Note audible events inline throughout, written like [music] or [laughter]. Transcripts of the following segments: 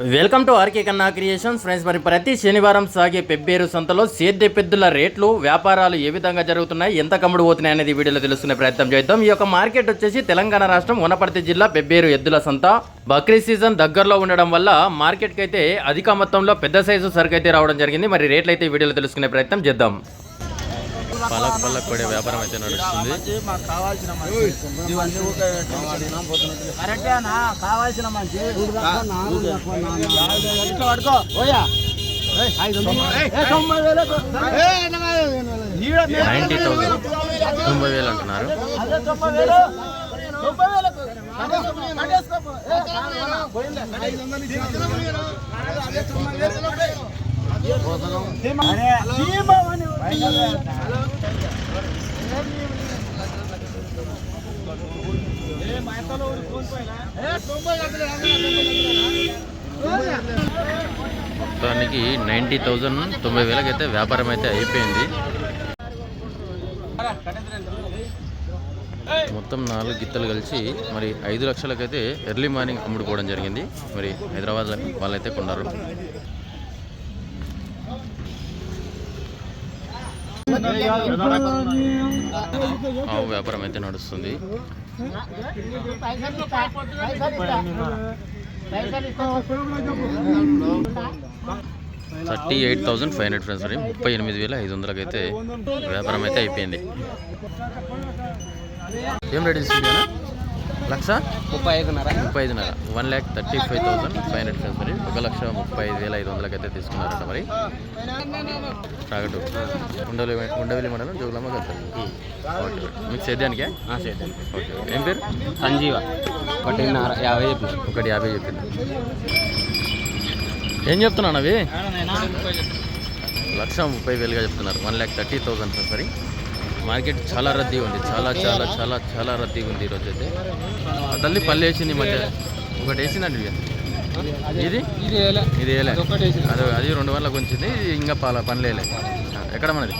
Welcome to RK Kanna creations friends మరి ప్రతి శనివారం సాగే పెబ్బేరు సంతలో సేద్య పెద్దుల రేట్లు వ్యాపారాలు ఏ విధంగా జరుగుతున్నాయి ఎంత కమ్ముడు పోతున్నాయి అనేది వీడియోలో తెలుసుకునే ప్రయత్నం చేద్దాం. ఈ యొక్క మార్కెట్ వచ్చేసి తెలంగాణ రాష్ట్రం వనపర్తి జిల్లా పెబ్బేరు ఎద్దుల సంత. బక్రీ సీజన్ దగ్గరలో ఉండడం వల్ల మార్కెట్కి అయితే అధిక మొత్తంలో పెద్ద సైజు సరుకు అయితే రావడం జరిగింది. మరి రేట్లు అయితే వీడియోలో తెలుసుకునే ప్రయత్నం చేద్దాం. పలక పలక కొడే వ్యాపారం అయితే నడుస్తుంది. మాకు కావాల్సిన మంచి ఇవన్నీ కావాల్సిన మంచి పడుకో నైంటీ థౌసండ్ తొంభై వేలు. అంటున్నారు మొత్తానికి నైంటీ థౌజండ్ తొంభై వేలకైతే వ్యాపారం అయితే అయిపోయింది. మొత్తం నాలుగు గిత్తలు కలిసి మరి ఐదు లక్షలకైతే ఎర్లీ మార్నింగ్ అమ్ముడుకోవడం జరిగింది. మరి హైదరాబాద్ వాళ్ళైతే కొన్నారు. ఆవు వ్యాపారం అయితే నడుస్తుంది. Thirty eight thousand five hundred friends మరి ముప్పై ఎనిమిది వేల ఐదు వందలకి అయితే వ్యాపారం అయితే అయిపోయింది. ఏం రెడీ లక్ష? ముప్పై ఐదున్నర. ముప్పై ఐదున్నర. One lakh thirty five thousand five hundred friends మరి ఒక లక్ష ముప్పై ఐదు వేల ఐదు వందలకి అయితే తీసుకున్నారట మరి. ఉండవల్లి ఉండవల్లి మండలం జోగులమ్మ కడతారు ఓకే మీకు సేద్యానికే? ఓకే. ఏం పేరు? సంజీవ. ఒకటిన్నర యాభై చెప్పిన ఒకటి యాభై చెప్పింది. ఏం చెప్తున్నాను అవి లక్ష ముప్పై వేలుగా చెప్తున్నారు. వన్ ల్యాక్ థర్టీ థౌసండ్ సరి మార్కెట్ చాలా రద్దీ ఉంది. చాలా చాలా చాలా చాలా రద్దీగా ఉంది ఈరోజు అయితే తల్లి పళ్ళు వేసింది మధ్య. ఒకటి వేసిందండి ఇది. ఇది వేసింది. అది అది రెండు వందలకు ఉంచింది. ఇది ఇంకా పాల పనులు వేయలే. ఎక్కడ మనది?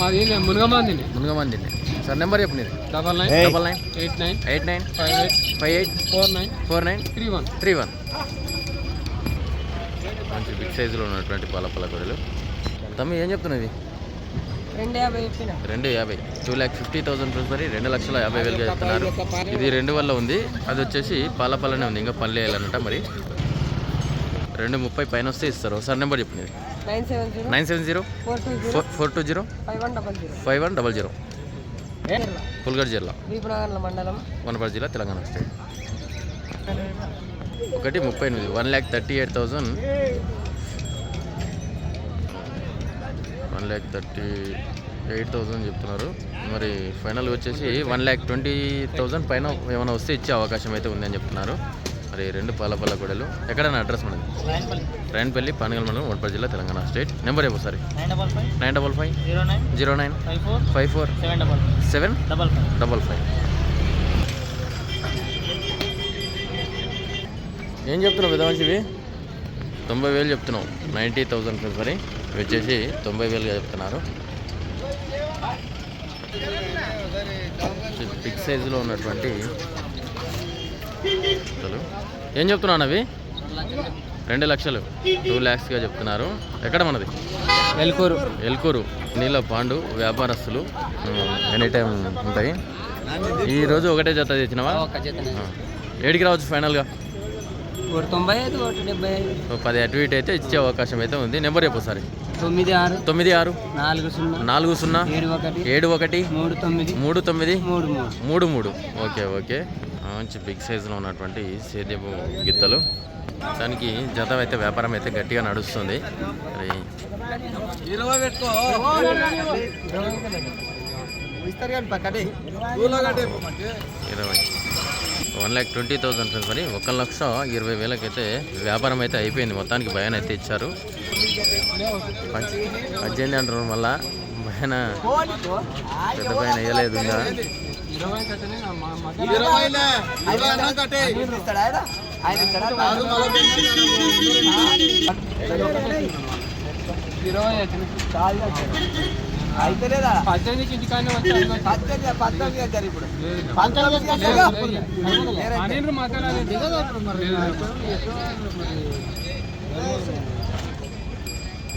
మాది మునగమాంది సార్ నెంబర్ చెప్పు నీది. Double nine double nine. Eight nine eight nine. Five eight five eight. Four nine four nine. Three one. Three one. మంచి బిగ్ సైజులో ఉన్నటువంటి పాల పాల గొర్రెలు తమ్మి ఏం చెప్తున్నది రెండు యాభై two lakh fifty thousand rupees రెండు లక్షల యాభై వేలుగా చెప్తున్నారు ఇది రెండు వల్ల ఉంది. అది వచ్చేసి పాల పాలనే ఉంది. ఇంకా పళ్ళు వేయాలన్నట మరి. రెండు ముప్పై పైన వస్తే ఇస్తారు. ఒకసారి నెంబర్ చెప్పండి nine seven zero. Four two zero. Five one double zero. పుల్గడ్ జిల్లా. మండలం. వనపర్తి జిల్లా తెలంగాణ స్టేట్. ఒకటి ముప్పై ఎనిమిది. One lakh thirty eight thousand one lakh thirty eight thousand చెప్తున్నారు. మరి ఫైనల్ వచ్చేసి వన్ ల్యాక్ ట్వంటీ థౌజండ్ పైన ఏమైనా వస్తే ఇచ్చే అవకాశం అయితే ఉందని చెప్తున్నారు. మరి రెండు పాల పాల గొడవలు ఎక్కడైనా అడ్రస్ మనది? రైన్పల్లి పానగల్ మండలం వనపర్తి జిల్లా తెలంగాణ స్టేట్. నెంబర్ ఏమో sorry nine double five zero nine zero nine five four seven double seven double five. Double five. ఏం చెప్తున్నావు విధవంశివి తొంభై వేలు చెప్తున్నావు. నైంటీ థౌజండ్ ఫిబ్రవరి ఇవి వచ్చేసి తొంభై వేలుగా చెప్తున్నారు. బిగ్ సైజులో ఉన్నటువంటి అసలు ఏం చెప్తున్నాను అవి రెండు లక్షలు. టూ ల్యాక్స్గా చెప్తున్నారు. ఎక్కడ మనది? వెల్కూరు ఎల్కూరు. నీళ్ళ పాండు వ్యాపారస్తులు ఎనీ టైం ఉంటాయి. ఈ రోజు ఒకటే జత తెచ్చినావా. ఏడికి రావచ్చు ఫైనల్గా? తొంభై ఐదు ఒకటి డెబ్బై ఐదు. ఓ పది అటు ఇటు అయితే ఇచ్చే అవకాశం అయితే ఉంది. నెంబర్ చెప్పు ఒకసారి. తొమ్మిది ఆరు తొమ్మిది ఆరు నాలుగు సున్నా నాలుగు సున్నా ఏడు ఒకటి ఏడు ఒకటి మూడు తొమ్మిది మూడు తొమ్మిది మూడు మూడు మూడు మూడు. Okay okay. మంచి బిగ్ సైజులో ఉన్నటువంటి సేద్యపు గిత్తలు. దానికి జత అయితే వ్యాపారం అయితే గట్టిగా నడుస్తుంది. ఇరవై. One lakh twenty thousand friends మరి ఒక లక్ష ఇరవై వేలకైతే వ్యాపారం అయితే అయిపోయింది. మొత్తానికి భయాన్ని అయితే ఇచ్చారు. పద్దెనిమిది అంటారు మళ్ళా. భయాన పెద్ద భయాన వేయలేదు అయితే పద్దెనిమిదికి ఇంటికానే వచ్చాను పన్నెండు మాట్లాడాలి.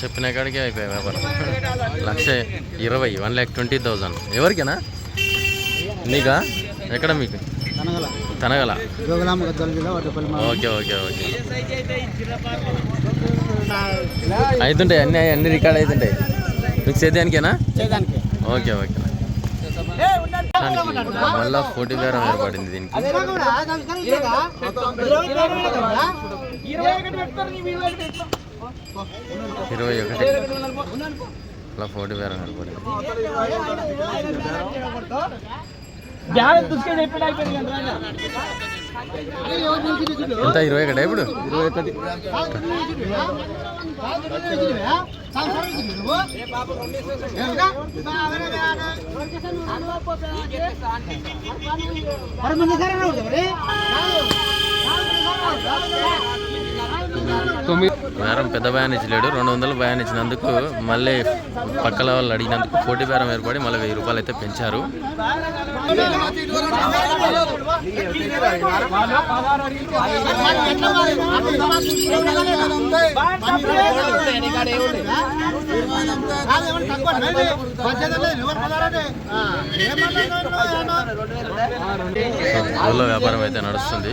చెప్పిన కాడికి అయిపోయాయి వ్యాపారం. లక్ష ఇరవై వన్ ల్యాక్ ట్వంటీ థౌజండ్ ఎవరికేనా? నీకా? ఎక్కడ మీకు? తనగల. Okay okay okay. అవుతుంటాయి అన్ని అన్ని రికార్డ్ అవుతుంటాయి మీకు సేద్యానికేనా? చేయడానికి ఓకే ఓకే. మళ్ళా పోటీ బేరం ఏర్పడింది దీనికి. ఇరవై ఒకటి. అలా పోటీ బేరం ఏర్పడింది ఎంత? ఇరవై ఒకటి ఇప్పుడు? ఇరవై ఒకటి. తొమ్మిది బేరం పెద్ద భయాన్ని ఇచ్చలేడు రెండు వందలు భయాన్ని ఇచ్చినందుకు మళ్ళీ పక్కల వాళ్ళు అడిగినందుకు పోటీ బేరం ఏర్పడి మళ్ళీ వెయ్యి రూపాయలు అయితే పెంచారు. వ్యాపారం అయితే నడుస్తుంది.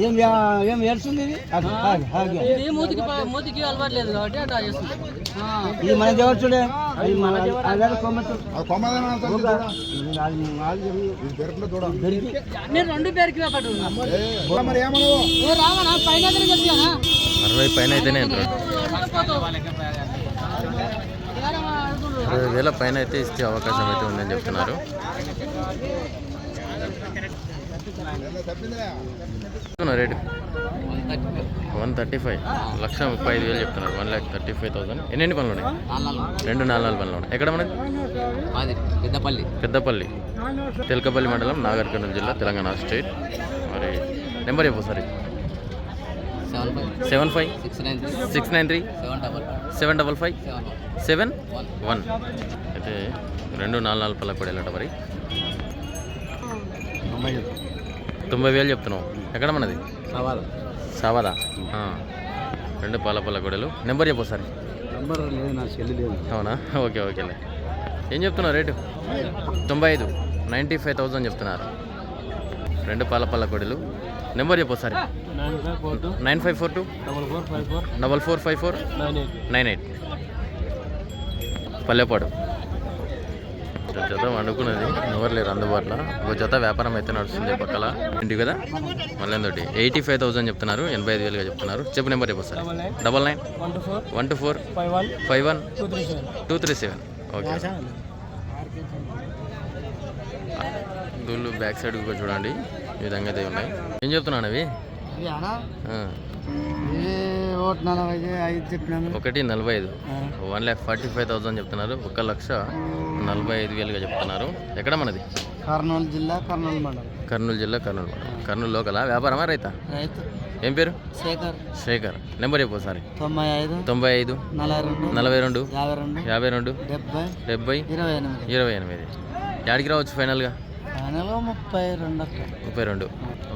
ఏం ఏం ఏడుస్తుంది ఇది? ఇది మూతికి ప- మూతికి అలవాటు లేదు కాబట్టి అట్లా చేస్తుంది. ఆ. ఇది మన దేవచ్చుడే అది మన అదే కొమ్మచ్చు నేను రెండు పేరుకి ఒకటి ఏ రావనా పైన చెప్తానా? అరవై పైన అయితేనే అరవై వేల పైన అయితే ఇస్తే అవకాశం అయితే ఉందని చెప్తున్నారు. చెప్తున్నా రేటు? One thirty five. లక్ష ముప్పై ఐదు వేలు చెప్తున్నారు. One lakh thirty five thousand. ఎన్ని ఎన్ని పనులు ఉన్నాయి? రెండు నాలుగు నాలుగు పనులు ఉన్నాయి. ఎక్కడ మనకి పెద్దపల్లి. పెద్దపల్లి. తెలకపల్లి మండలం నాగర్ కర్నూలు జిల్లా తెలంగాణ స్టేట్. మరి నెంబర్ చెప్పు సరే seven five. Six nine three. Six nine three? Seven double seven double five? Seven one. అయితే రెండు నాలుగు నాలుగు పళ్ళ కూడా వెళ్ళట మరి తొంభై వేలు చెప్తున్నావు. ఎక్కడ మనది? సవాల్. సావాదా ఆ. రెండు పాల పళ్ళ గొడవలు నెంబర్ చెప్పు సార్ నంబర్ లేదు నా చెల్లి లేదు. అవునా? ఓకే ఓకేలే ఏం చెప్తున్నావు రేటు? తొంభై ఐదు. నైంటీ ఫైవ్ థౌజండ్ చెప్తున్నారు. రెండు పాల పళ్ళ గొడవలు నెంబర్ చెప్పు sir nine five four two nine five four two. Double four five four. Double four five four. Nine eight. Nine eight. Pallepadu. ఒక జత వండుకున్నది. ఎవరు లేరు అందుబాటులో. ఒక జత వ్యాపారం అయితే నడుస్తుంది పక్కల. ఇంటి కదా? మళ్ళీ తోటి. ఎయిటీ ఫైవ్ థౌసండ్ చెప్తున్నారు. ఎనభై ఐదు వేలుగా చెప్తున్నారు. చెప్పు నెంబర్ చెప్పు sir double nine. One two four. Five one. Two three seven. Okay. దూళ్ళు back side కూడా చూడండి. ఈ విధంగా అయితే ఉన్నాయి. ఏం చెప్తున్నాను అవి ఒకటి నలభై ఐదు చెప్పినాను ఒకటి నలభై ఐదు. One lakh forty five thousand చెప్తున్నారు. ఒక లక్ష నలభై ఐదు వేలుగా చెప్తున్నారు. ఎక్కడ మనది? కర్నూలు జిల్లా కర్నూలు మండలం. కర్నూలు జిల్లా కర్నూలు మండలం. కర్నూలు లోకలా? వ్యాపారమా రైతా? రైతు. ఏం పేరు? శేఖర్. శేఖర్. నెంబర్ చెప్పు ఒకసారి. తొంభై ఐదు. తొంభై ఐదు నలభై రెండు. యాభై రెండు. డెబ్బై. డెబ్బై. ఇరవై ఎనిమిది. ఇరవై ఎనిమిది. యాడికి రావచ్చు ఫైనల్గా? ఫైనల్ ముప్పై రెండు ముప్పై రెండు.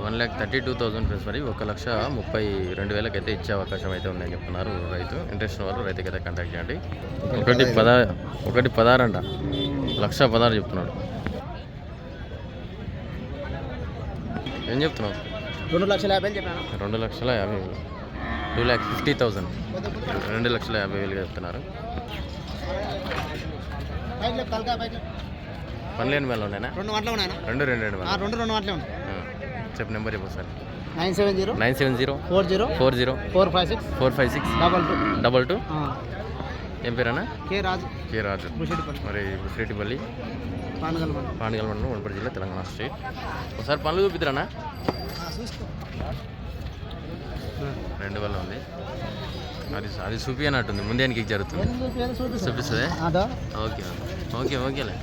One lakh thirty two thousand plus మరి ఒక లక్ష ముప్పై రెండు వేలకు అయితే ఇచ్చే అవకాశం అయితే ఉందని చెప్తున్నారు రైతు. ఇంట్రెస్ట్ వాళ్ళు రైతుకి అయితే కాంటాక్ట్ చేయండి. ఒకటి పదా ఒకటి పదహారు అంట లక్ష పదహారు చెప్తున్నాడు. ఏం చెప్తున్నావు? రెండు లక్షల యాభై రెండు లక్షల యాభై వేలు. టూ ల్యాక్ ఫిఫ్టీ థౌజండ్ రెండు లక్షల యాభై వేలుగా చెప్తున్నారు. పనిలేని వేలు ఉన్నాయనా? రెండు రెండు రెండు రెండు వేలు రెండు చెప్పు నెంబర్ చెప్పు sir. Nine seven zero nine seven zero four zero four zero four five six four five six double two. Double two. ఏం పేరన్నా? కే రాజు. కే రాజు. మరి శ్రీటిపల్లి పానగల్ మండలం. పాండగల్ మండలం వనపర్తి జిల్లా తెలంగాణ స్టేట్. ఒకసారి పనులు చూపిద్దరన్నా? రెండు వల్ల ఉంది. అది అది చూపి అన్నట్టుంది. ముందే నీకు జరుగుతుంది. చూపిస్తుంది? Okay okay. ఓకేలే.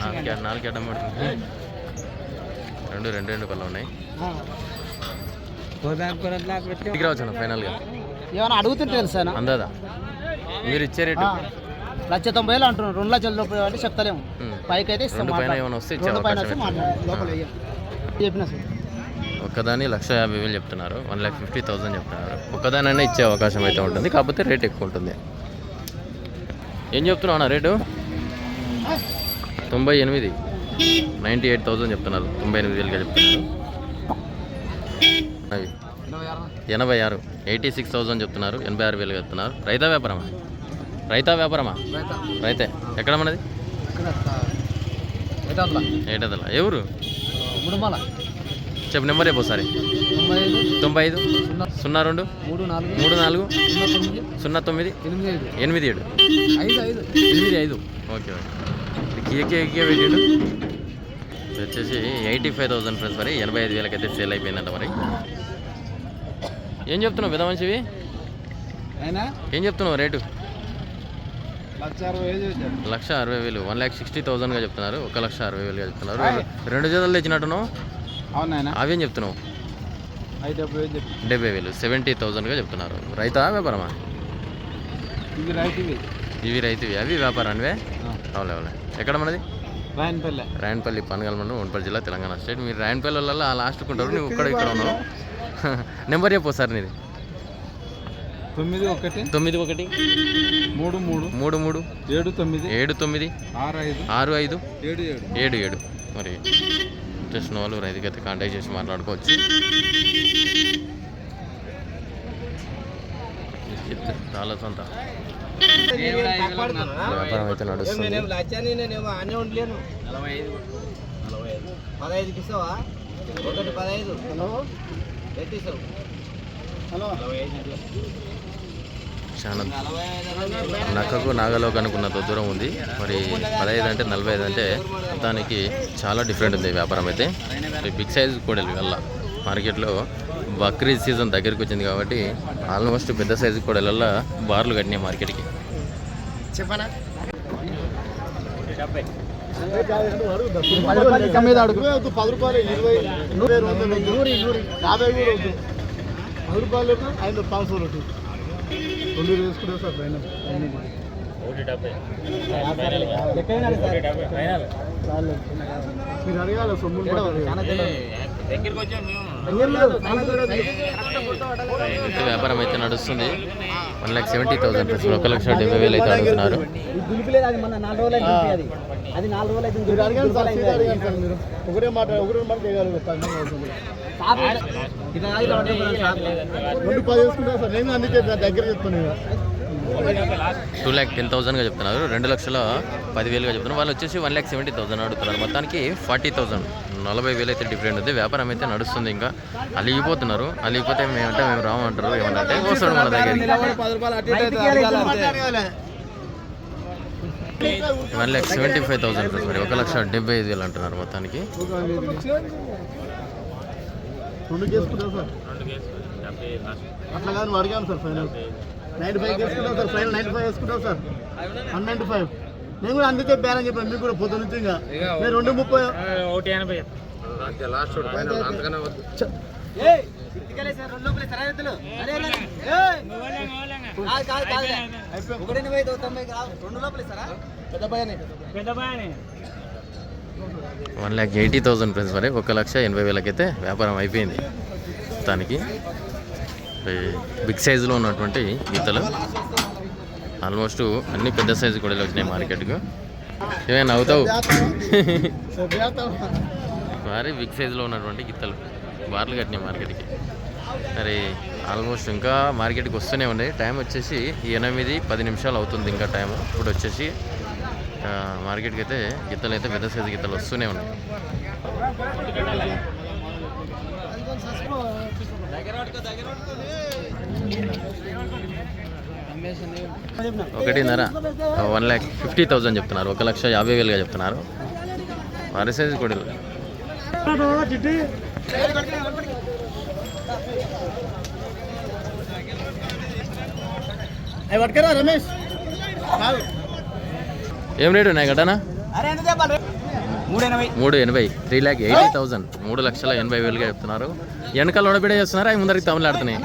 నాలుగు నాలుగు అడ్డం పడుతుంది. రెండు రెండు రెండు పళ్ళు ఉన్నాయి. ఇంటికి రావచ్చు ఫైనల్గా? ఏమైనా అడుగుతుంటే తెలుసా అందాదా? మీరు ఇచ్చే రేటు. లక్ష తొంభై వేలు అంటున్నాం రెండు లక్షల లోపల అంటే చెప్తలేము. పైకి అయితే పైన. ఏమైనా వస్తే. చెప్పిన సార్. ఒక్కదాని లక్ష యాభై వేలు చెప్తున్నారు. వన్ ల్యాక్ ఫిఫ్టీ థౌసండ్ చెప్తున్నారు. ఒక్కదానైనా ఇచ్చే అవకాశం అయితే ఉంటుంది. కాకపోతే రేట్ ఎక్కువ ఉంటుంది. ఏం చెప్తున్నావు అన్న రేటు? తొంభై ఎనిమిది. నైంటీ ఎయిట్ థౌసండ్ చెప్తున్నారు. తొంభై ఎనిమిది వేలుగా చెప్తున్నారు. అవి. ఎనభై ఆరు. ఎయిటీ సిక్స్ థౌసండ్ చెప్తున్నారు. ఎనభై ఆరు వేలు చెప్తున్నారు. రైతా వ్యాపారమా? రైతా వ్యాపారమా? రైతే. ఎక్కడ మనది? ఏటదల ఎవరు చెప్పు నెంబర్ రేపు ఒకసారి. తొంభై ఐదు. సున్నా. రెండు. మూడు నాలుగు. మూడు నాలుగు. సున్నా తొమ్మిది. ఎనిమిది ఏడు. ఐదు ఐదు. ఎనిమిది ఐదు. Okay okay. కేకే కేకే పెట్టాడు వచ్చేసి ఎయిటీ ఫైవ్ థౌసండ్ ఫ్రెండ్స్ మరి. ఎనభై ఐదు వేలకైతే సేల్ అయిపోయిందంట మరి. ఏం చెప్తున్నావు పెద్ద మనిషివి? అయినా? ఏం చెప్తున్నావు రేటు? లక్ష అరవై వేలు వన్ ల్యాక్ సిక్స్టీ థౌసండ్గా చెప్తున్నారు. ఒక లక్ష అరవై వేలుగా చెప్తున్నారు. రెండు జతలు తెచ్చినట్టున్నావు? అవేం చెప్తున్నావు? డెబ్బై వేలు సెవెంటీ థౌసండ్గా చెప్తున్నారు. రైతా వ్యాపారమా? ఇవి రైతువి. అవి వ్యాపారానివే? అవులే అవులే ఎక్కడ మనది? రాయనపల్లె. రాయనపల్లి పనగల మండలం వనపల్లి జిల్లా తెలంగాణ స్టేట్. మీరు రాయనపల్లి వాళ్ళ ఆ లాస్ట్కి ఉంటారు నువ్వు ఇక్కడ ఇక్కడ ఉన్నావు. [laughs] నెంబర్ చెప్పు సార్ నీది. తొమ్మిది ఒకటి. తొమ్మిది ఒకటి. మూడు మూడు. మూడు మూడు. ఏడు తొమ్మిది. ఏడు తొమ్మిది. ఆరు ఐదు. ఆరు ఐదు. ఏడు ఏడు. ఏడు ఏడు. మరి ఇంట్రెస్ట్ వాళ్ళు రైతుకి అయితే కాంటాక్ట్ చేసి మాట్లాడుకోవచ్చు. చాలా సొంత. వ్యాపారం అయితే నడుస్తుంది పదహైదుకి ఇస్తావా ఒకటి పదహైదు హలో హలో చాలా నక్కకు నాగలోకి అనుకున్నంత దూరం ఉంది. మరి పదహైదు అంటే నలభై ఐదు అంటే దానికి చాలా డిఫరెంట్ ఉంది వ్యాపారం అయితే. బిగ్ సైజ్ కోడలు వల్ల మార్కెట్లో బక్రీద్ సీజన్ దగ్గరికి వచ్చింది కాబట్టి ఆల్మోస్ట్ పెద్ద సైజు కోడలల్లో బార్లు కట్టినాయి మార్కెట్కి. చెప్పనా? పది రూపాయలు ఇరవై నూరు నూరు యాభై కూడా పది రూపాయలు ఐదు పాంచ్ రొట్టి రెండు వేసుకుంటే సార్ పైన మీరు అడగాలి వ్యాపారం అయితే నడుస్తుంది. వన్ ల్యాక్ సెవెంటీ థౌసండ్ ఒక లక్ష డెబ్బై వేలు అయితే అడుగుతున్నారు. టూ ల్యాక్ టెన్ థౌసండ్గా చెప్తున్నారు. రెండు లక్షల పదివేలుగా చెప్తున్నారు. వాళ్ళు వచ్చేసి వన్ ల్యాక్ సెవెంటీ థౌసండ్ అడుగుతున్నారు. మొత్తానికి ఫార్టీ థౌసండ్. నలభై వేలు అయితే డిఫరెంట్ ఉంది. వ్యాపారం అయితే నడుస్తుంది ఇంకా. అలిగిపోతున్నారు. అలిగిపోతే మేమంటే మేము రామంటారు ఏమన్నా అంటే వస్తాడు మన అంతే. One lakh seventy five thousand మరి. ఒక లక్ష డెబ్బై ఐదు వేలు అంటున్నారు మొత్తానికి. చేసుకుంటాం అట్లా కాదు అడిగాను సార్ ఫైనల్. నైన్టీ ఫైవ్ వేసుకుంటాం సార్. ఫైనల్ నైన్టీ ఫైవ్ వేసుకుంటాం సార్. One ninety five. నేను కూడా అందుకే బేరం చెప్పాను మీకు కూడా పొద్దు నుంచి ఇంకా. నేను రెండు ముప్పై ఒకటి ఎనభై one lakh eighty thousand friends మరి ఒక లక్ష ఎనభై వేలకైతే వ్యాపారం అయిపోయింది. మొత్తానికి ఈ బిగ్ సైజులో ఉన్నటువంటి గీతలు. ఆల్మోస్ట్ అన్ని పెద్ద సైజు కూడా వచ్చినాయి మార్కెట్కు. ఏమైనా అవుతావు భారీ బిగ్ సైజులో ఉన్నటువంటి గిత్తలు. బార్లు కట్టినాయి మార్కెట్కి. మరి ఆల్మోస్ట్ ఇంకా మార్కెట్కి వస్తూనే ఉన్నాయి. టైం వచ్చేసి ఎనిమిది పది నిమిషాలు అవుతుంది ఇంకా టైం. ఇప్పుడు వచ్చేసి మార్కెట్కి అయితే గిత్తలు అయితే పెద్ద సైజు గిత్తలు వస్తూనే ఉన్నాయి. ఒకటిన్నర. వన్ ల్యాక్ ఫిఫ్టీ థౌజండ్ చెప్తున్నారు. ఒక లక్ష యాభై వేలుగా చెప్తున్నారు. సైజు కూడా రమేష్. ఏం రేటు ఉన్నాయి గటనా? మూడు ఎనభై. త్రీ ల్యాక్ ఎయిటీ థౌసండ్ మూడు లక్షల ఎనభై వేలుగా చెప్తున్నారు. వెనకాల ఉడబిడే చేస్తున్నారు? అవి ముందరికి తమిళాడుతున్నాయి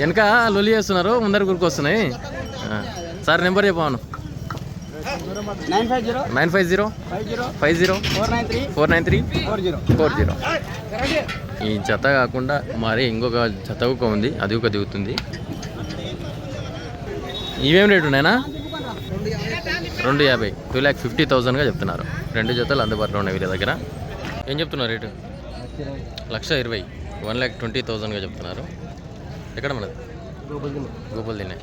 వెనక లొలి చేస్తున్నారు ముందర గురికి వస్తున్నాయి. సార్ నెంబర్ చెప్పాను nine five zero. Nine five zero. Four nine three. Four zero. Four zero. ఈ జత కాకుండా మరి ఇంకొక జత ఒక ఉంది అది ఒక దిగుతుంది. ఇవేం రేటు ఉన్నాయనా? రెండు యాభై. టూ ల్యాక్ ఫిఫ్టీ థౌజండ్గా చెప్తున్నారు. రెండు జతలు అందుబాటులో ఉన్నాయి వీళ్ళ దగ్గర. ఏం చెప్తున్నారు రేటు? లక్ష ఇరవై. వన్ ల్యాక్ ట్వంటీ థౌజండ్గా చెప్తున్నారు. ఎక్కడ మనది? Gopal Dinne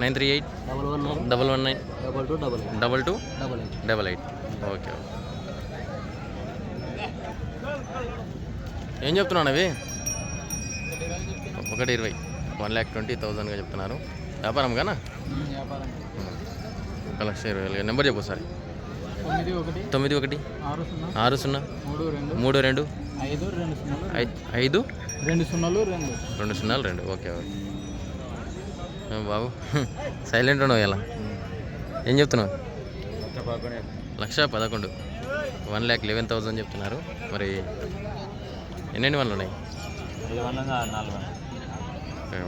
nine three eight double one nine double one nine double two double double two double eight. Double eight okay. ఏం చెప్తున్నాను అవి ఒకటి ఇరవై. వన్ ల్యాక్ ట్వంటీ థౌజండ్గా చెప్తున్నారు. వ్యాపారం కానా? ఒక లక్ష ఇరవై వేలు. నెంబర్ చెప్పు సార్ తొమ్మిది ఒకటి. ఆరు సున్నా. మూడు రెండు. ఐదు ఐ- ఐదు రెండు సున్నాలు రెండు. రెండు సున్నాలు రెండు. Okay okay. బాబు. సైలెంట్ ఉండవు ఇలా. ఏం చెప్తున్నావు? లక్ష పదకొండు. వన్ ల్యాక్ లెవెన్ థౌజండ్ చెప్తున్నారు. మరి ఎన్నెన్ని వన్లు ఉన్నాయి?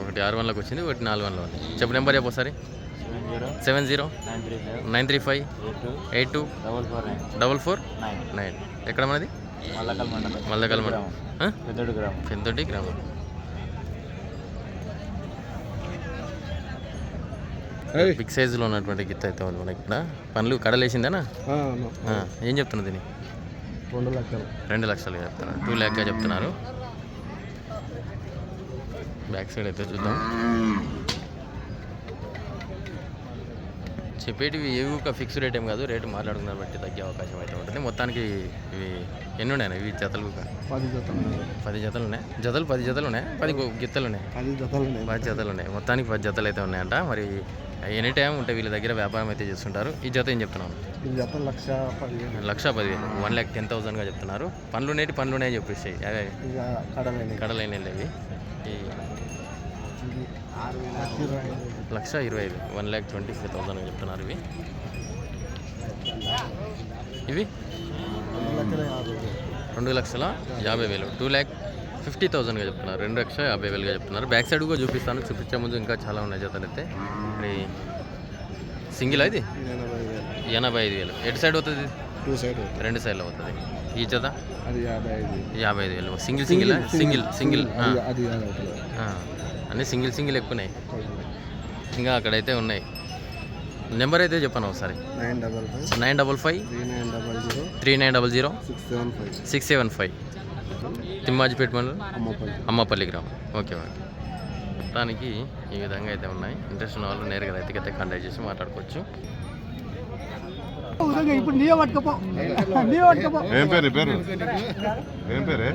ఒకటి ఆరు వన్లకు వచ్చింది ఒకటి నాలుగు వన్లు ఉంది చెప్పు నెంబర్ చెప్పు ఒకసారి. Seven zero nine three five eight two double four nine. ఎక్కడ మనది? మల్లకల్ మండలం? పెద్దొడ్డి గ్రామం. బిగ్ సైజులో ఉన్నటువంటి గిత్త అయితే ఉంది మనకి ఇక్కడ. పనులు కడలేసిందేనా? ఆ, ఏం చెప్తున్నారు దీన్ని? రెండు లక్షలు. రెండు లక్షలు చెప్తున్నారు టూ ల్యాక్గా చెప్తున్నారు. బ్యాక్ సైడ్ అయితే చూద్దాం. చెప్పేటివి ఏవి ఒక ఫిక్స్ రేట్ ఏం కాదు. రేటు మాట్లాడుకున్న బట్టి తగ్గే అవకాశం అయితే ఉంటుంది. మొత్తానికి ఇవి ఎన్ని ఉన్నాయి ఇవి జతలు పది జతలు పది జతలు ఉన్నాయి. జతలు పది జతలు ఉన్నాయి. పది గిత్తలు ఉన్నాయి. పది జతలు ఉన్నాయి. పది జతలు ఉన్నాయి. మొత్తానికి పది జతలు అయితే ఉన్నాయంట. మరి ఎనీ టైం ఉంటే వీళ్ళ దగ్గర వ్యాపారం అయితే చేస్తుంటారు. ఈ జత ఏం చెప్తున్నాను ఈ జత లక్ష పదివేలు. లక్ష పదివేలు. వన్ ల్యాక్ టెన్ థౌసండ్గా చెప్తున్నారు. పనులు నేటి పనులు ఉన్నాయి చెప్పేసి. అవే కడలేని కడలైన వెళ్ళేవి లక్ష ఇరవై ఐదు. One lakh twenty five thousand చెప్తున్నారు ఇవి. ఇవి? రెండు లక్షల యాభై వేలు. టూ ల్యాక్ ఫిఫ్టీ థౌసండ్గా చెప్తున్నారు. రెండు లక్షల యాభై వేలుగా చెప్తున్నారు. బ్యాక్ సైడ్ కూడా చూపిస్తాను. చూపించే ముందు ఇంకా చాలా ఉన్నాయి జతలు అయితే. మరి సింగిల్ ఇది? ఎనభై ఐదు వేలు. ఎటు సైడ్ అవుతుంది టూ సైడ్ రెండు సైడ్లో అవుతుంది ఈ జత? అది యాభై ఐదు వేలు. Single single? సింగిల్ సింగిల్ అది అది అన్నీ సింగిల్ సింగిల్ ఎక్కువ ఉన్నాయి. ఇంకా అక్కడైతే ఉన్నాయి. నెంబర్ అయితే చెప్పాను ఒకసారి? Nine double five. Nine double five. Three nine double zero. Six seven five. Six seven five. Thimmajipet మండలం? అమ్మపల్లి గ్రామం. Okay okay. మొత్తానికి ఈ విధంగా అయితే ఉన్నాయి. ఇంట్రెస్ట్ ఉన్న వాళ్ళు నేరుగా రైతుకైతే కాంటాక్ట్ చేసి మాట్లాడుకోవచ్చు. ఇప్పుడు నీవే పట్టుకపో నీవే పట్టుకపో ఏం పేరు నీ పేరు? ఏం పేరే?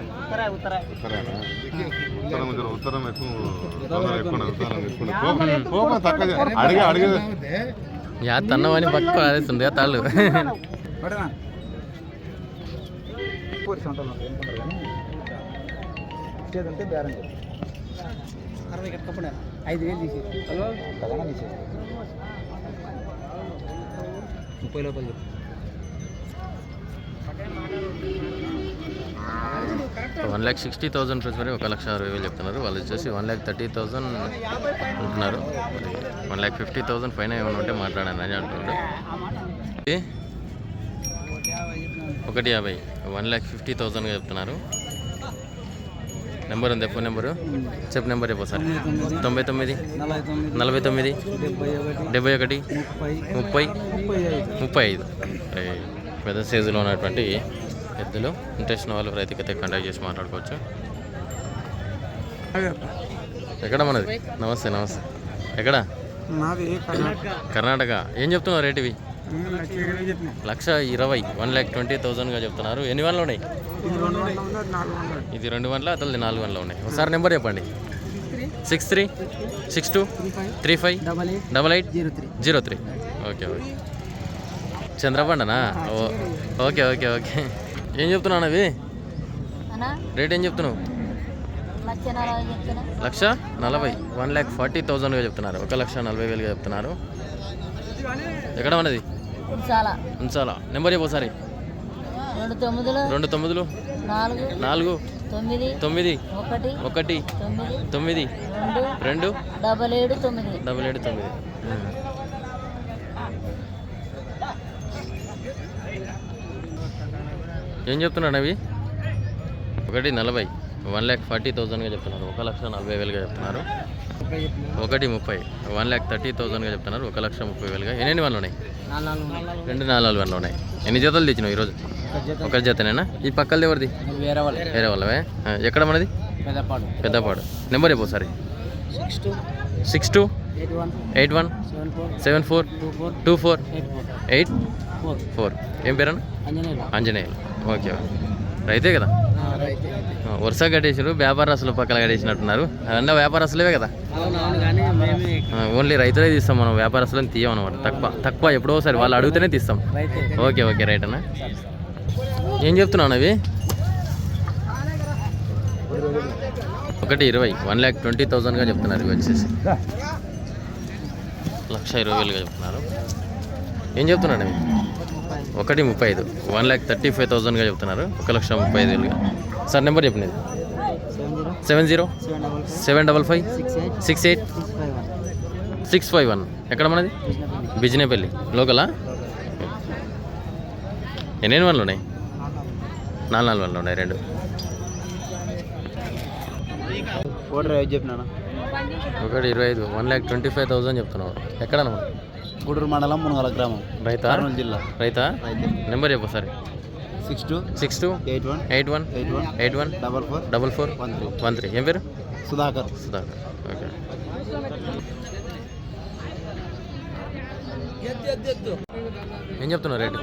ఉత్తరానా? ఉత్తరం జర ఉత్తరం ఎక్కువ తొందర ఎక్కువ ఉన్నది, ఉత్తరం ఎక్కువ. ఉన్నది. కోపం- కోపం తక్కువ చే- అడిగే అడిగే. యా తన్నవని పక్క అదేస్తుంది తాళ్ళు ఐదు వేలు తీసి హలో? కదనా తీసి ముప్పై లోపల చెప్పు. One lakh sixty thousand plus మరి ఒక లక్ష అరవై వేలు చెప్తున్నారు. వాళ్ళు వచ్చేసి వన్ ల్యాక్ థర్టీ థౌసండ్ అంటున్నారు. వన్ ల్యాక్ ఫిఫ్టీ థౌసండ్ పైన ఏమైనా ఉంటే మాట్లాడాను అని అంటున్నాడు. ఒకటి యాభై. వన్ ల్యాక్ ఫిఫ్టీ థౌసండ్గా చెప్తున్నారు. నెంబర్ ఉంది ఫోన్ నెంబరు? చెప్పు నెంబర్ చెప్పు సార్ తొంభై తొమ్మిది నలభై తొమ్మిది డెబ్బై ఒకటి ముప్పై ముప్పై ఐదు. పెద్ద సైజులో ఉన్నటువంటి ఎద్దులు ఇంట్రెస్ట్ ఉన్న వాళ్ళు రైతుకైతే కాంటాక్ట్ చేసి మాట్లాడుకోవచ్చు. ఎక్కడ మనది? నమస్తే నమస్తే. ఎక్కడ? కర్ణాటక. ఏం చెప్తున్నావు రేట్ ఇవి? లక్ష ఇరవై వన్ ల్యాక్ ట్వంటీ థౌసండ్గా చెప్తున్నారు. ఎన్ని వన్లు ఉన్నాయి? ఇది రెండు వందల అది నాలుగు వందలు ఉన్నాయి. ఒకసారి నెంబర్ చెప్పండి. Six three six two three five double eight double eight zero three. Zero three okay okay. చంద్రబండనా? ఓ ఓకే ఓకే ఓకే. ఏం చెప్తున్నావు అవి రేట్ ఏం చెప్తున్నావు? లక్ష నలభై వన్ ల్యాక్ ఫార్టీ థౌజండ్గా చెప్తున్నారు. ఒక లక్ష నలభై వేలుగా చెప్తున్నారు. ఎక్కడ ఉన్నది? ఉంచాలా. నెంబర్ చెప్పు ఒకసారి. రెండు తొమ్మిదిలు. రెండు తొమ్మిదిలు. నాలుగు. నాలుగు. తొమ్మిది. తొమ్మిది. ఒకటి. ఒకటి. తొమ్మిది. రెండు. రెండు. డబల్ ఏడు తొమ్మిది. డబల్ ఏడు తొమ్మిది. ఏం చెప్తున్నాడు అవి? ఒకటి నలభై. వన్ ల్యాక్ ఫార్టీ థౌజండ్గా చెప్తున్నారు. ఒక లక్ష నలభై వేలుగా చెప్తున్నారు. ఒకటి ముప్పై. వన్ ల్యాక్ థర్టీ థౌజండ్గా చెప్తున్నారు. ఒక లక్ష ముప్పై వేలుగా. ఎన్ని వన్లు ఉన్నాయి? రెండు నాలుగు వన్లు ఉన్నాయి. ఎన్ని జతలు తెచ్చినావు ఈరోజు? ఒక జతనేనా? ఈ పక్కలది ఎవరిది? వేరే వాళ్ళు వేరే వాళ్ళవే? ఎక్కడ మనది? పెద్దపాడు. పెద్దపాడు. నెంబర్ చెప్పు ఒకసారి. Six two. Eight one. Seven four. Two four. Eight four. ఏం పేరన్నా? అంజనేయులు. Anjaneyulu okay okay. రైతే కదా? వరుస కట్టేసారు వ్యాపారస్తులు పక్కన కట్టేసినట్టున్నారు. అన్న వ్యాపారస్తులే కదా? ఓన్లీ రైతులే తీస్తాం మనం వ్యాపారస్తులను తీయం అనమాట తక్కువ తక్కువ ఎప్పుడో ఒకసారి వాళ్ళు అడిగితేనే తీస్తాం. ఓకే ఓకే రైట్ అన్న. ఏం చెప్తున్నావు అవి ఒకటి ఇరవై వన్ ల్యాక్ ట్వంటీ థౌజండ్గా చెప్తున్నారు ఇవి వచ్చేసి. లక్ష ఇరవై వేలుగా చెప్తున్నారు. ఏం చెప్తున్నాడు అవి ఒకటి ముప్పై ఐదు. వన్ ల్యాక్ థర్టీ ఫైవ్ థౌజండ్గా చెప్తున్నారు. ఒక లక్ష ముప్పై ఐదు వేలుగా. సార్ నెంబర్ చెప్పండి seven zero? Seven double five? Six eight? Six five one. ఎక్కడ మనది? బిజినేపల్లి. లోకలా? ఎన్ని వన్లు ఉన్నాయి? నాలుగు నాలుగు వన్లు ఉన్నాయి రెండు. ఒకటి ఇరవై ఐదు. One lakh twenty five thousand చెప్తున్నావు. ఎక్కడ గూడూరు మండలం మునగల గ్రామం రైతా? కర్నూలు జిల్లా. రైతా? నెంబర్ చెప్పు సరే six two six two eight one eight one eight one eight one double four double four one three. One three. ఏం పేరు? సుధాకర్. సుధాకర్. ఓకే. ఏం చెప్తున్నావు రేటు?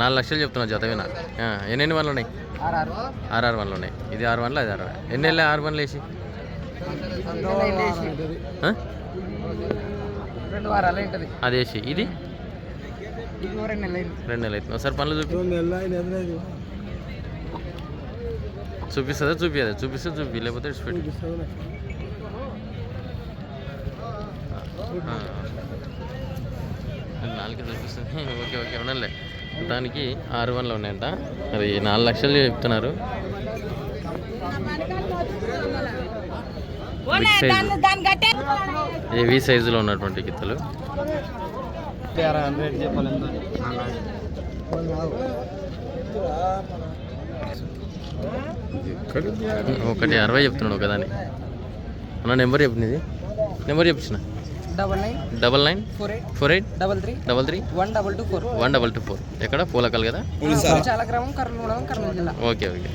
నాలుగు లక్షలు చెప్తున్నావు జతవేనా ఆ, ఎన్ని వన్లు ఉన్నాయి? ఆరు ఆరు ఆరు ఆరు వన్లు ఉన్నాయి. ఇది ఆరు వన్లు అది ఆరు. ఎన్ని వెళ్ళాయి ఆరు వన్లు వేసి? రెండు వారాలు ఏంటది అది వేసి ఇది? రెండు నెలలు రెండు నెలలు అవుతుంది ఒకసారి పనులు చూపి. చూపిస్తుందా? చూపియదా? చూపిస్తే చూపి. లేకపోతే ఇడిచిపెట్టు ఆ. నాలుగు చూపిస్తుంది. ఓకే ఓకే ఉండలే. దానికి ఆరు వన్లు ఉన్నాయంట. అది నాలుగు లక్షలు చెప్తున్నారు. ఏవి సైజులో ఉన్నటువంటి గిత్తలు? ఒకటి అరవై చెప్తున్నాడు ఒకదాని. అన్న నెంబర్ చెప్పింది number చెప్పించిన double nine double nine four eight four eight double three double three one double two four. One double two four. ఎక్కడ? పూలకల్ కదా? చాలా గ్రామం కర్నూలు మండలం కర్నూలు జిల్లా. Okay okay.